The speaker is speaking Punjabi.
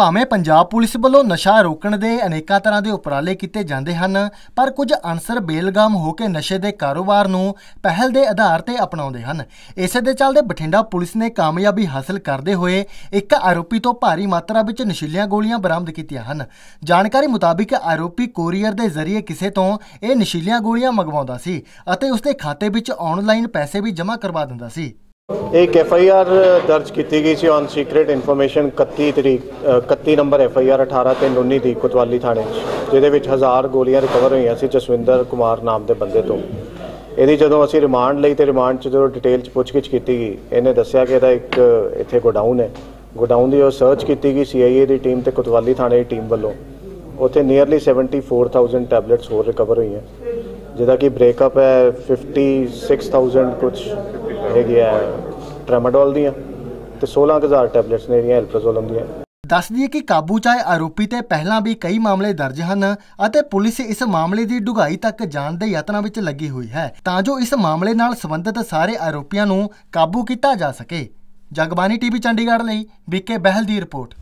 ਭਾਵੇਂ ਪੰਜਾਬ ਪੁਲਿਸ ਵੱਲੋਂ ਨਸ਼ਾ ਰੋਕਣ ਦੇ ਅਨੇਕਾਂ ਤਰ੍ਹਾਂ ਦੇ ਉਪਰਾਲੇ ਕੀਤੇ ਜਾਂਦੇ ਹਨ, ਪਰ ਕੁਝ ਅਨਸਰ ਬੇਲਗਾਮ ਹੋ ਕੇ ਨਸ਼ੇ ਦੇ ਕਾਰੋਬਾਰ ਨੂੰ ਪਹਿਲ ਦੇ ਆਧਾਰ ਤੇ ਅਪਣਾਉਂਦੇ ਹਨ। ਇਸੇ ਦੇ ਚੱਲਦੇ ਬਠਿੰਡਾ ਪੁਲਿਸ ਨੇ ਕਾਮਯਾਬੀ ਹਾਸਲ ਕਰਦੇ ਹੋਏ ਇੱਕ ਆਰੋਪੀ ਤੋਂ ਭਾਰੀ ਮਾਤਰਾ ਵਿੱਚ ਨਸ਼ੀਲੀਆਂ ਗੋਲੀਆਂ ਬਰਾਮਦ ਕੀਤੀਆਂ ਹਨ। ਜਾਣਕਾਰੀ ਮੁਤਾਬਿਕ ਆਰੋਪੀ ਕੋਰੀਅਰ ਦੇ ਜ਼ਰੀਏ ਕਿਸੇ ਤੋਂ ਇਹ ਨਸ਼ੀਲੀਆਂ ਗੋਲੀਆਂ ਮੰਗਵਾਉਂਦਾ ਸੀ ਅਤੇ ਉਸਦੇ ਖਾਤੇ ਵਿੱਚ ਆਨਲਾਈਨ ਪੈਸੇ ਵੀ ਜਮ੍ਹਾਂ ਕਰਵਾ ਦਿੰਦਾ ਸੀ। ਇੱਕ ਐਫ ਆਈ ਆਰ ਦਰਜ ਕੀਤੀ ਗਈ ਸੀ ਔਨ ਸੀਕ੍ਰੀਟ ਇਨਫੋਰਮੇਸ਼ਨ 31 ਤਰੀਕ ਅ, 31 ਨੰਬਰ ਐਫ ਆਈ ਆਰ 18 ਤੇ 19 ਦੀ ਕੋਤਵਾਲੀ ਥਾਣੇ 'ਚ ਜਿਹਦੇ ਵਿੱਚ ਹਜ਼ਾਰ ਗੋਲੀਆਂ ਰਿਕਵਰ ਹੋਈਆਂ ਸੀ ਜਸਵਿੰਦਰ ਕੁਮਾਰ ਨਾਮ ਦੇ ਬੰਦੇ ਤੋਂ। ਇਹਦੀ ਜਦੋਂ ਅਸੀਂ ਰਿਮਾਂਡ ਲਈ ਤੇ ਰਿਮਾਂਡ 'ਚ ਜਦੋਂ ਡਿਟੇਲ 'ਚ ਪੁੱਛਗਿੱਛ ਕੀਤੀ ਗਈ ਇਹਨੇ ਦੱਸਿਆ ਕਿ ਇਹਦਾ ਇੱਕ ਇੱਥੇ ਗੋਡਾਊਨ ਹੈ। ਗੋਡਾਊਨ ਦੀ ਉਹ ਸਰਚ ਕੀਤੀ ਗਈ ਸੀਆਈਏ ਦੀ ਟੀਮ ਤੇ ਕੋਤਵਾਲੀ ਥਾਣੇ ਦੀ ਟੀਮ ਵੱਲੋਂ। ਉੱਥੇ ਨੀਅਰਲੀ 74000 ਟੈਬਲੇਟਸ ਹੋਰ ਰਿਕਵਰ ਹੋਈਆਂ। ਜਿਹਦਾ ਕਿ ਬ੍ਰੇਕਅਪ ਹੈ 56000 ਕੁਝ ਹੈਗੇ ਹੈ। ਟ੍ਰੈਮਾਡੋਲ ਦੀਆਂ ਤੇ 16000 ਟੈਬਲੇਟਸ ਨੇ ਜਿਹੜੀਆਂ ਐਲਪ੍ਰਾਜ਼ੋਲਮ ਦੀਆਂ। ਦੱਸ ਦਈਏ ਕਿ ਕਾਬੂ ਚ ਆਏ ਆਰੋਪੀ ਤੇ ਪਹਿਲਾਂ ਵੀ ਕਈ ਮਾਮਲੇ ਦਰਜ ਹਨ ਅਤੇ ਪੁਲਿਸ ਇਸ ਮਾਮਲੇ ਦੀ ਡੂੰਘਾਈ ਤੱਕ ਜਾਣ ਦੇ ਯਤਨਾਂ ਵਿੱਚ ਲੱਗੀ ਹੋਈ ਹੈ। ਤਾਂ ਜੋ ਇਸ ਮਾਮਲੇ ਨਾਲ ਸੰਬੰਧਿਤ ਸਾਰੇ ਆਰੋਪੀਆਂ ਨੂੰ ਕਾਬੂ ਕੀਤਾ ਜਾ ਸਕੇ। ਜਗਬਾਨੀ ਟੀਵੀ ਚੰਡੀਗੜ੍ਹ ਲਈ ਬੀਕੇ ਬਹਿਲ ਦੀ ਰਿਪੋਰਟ।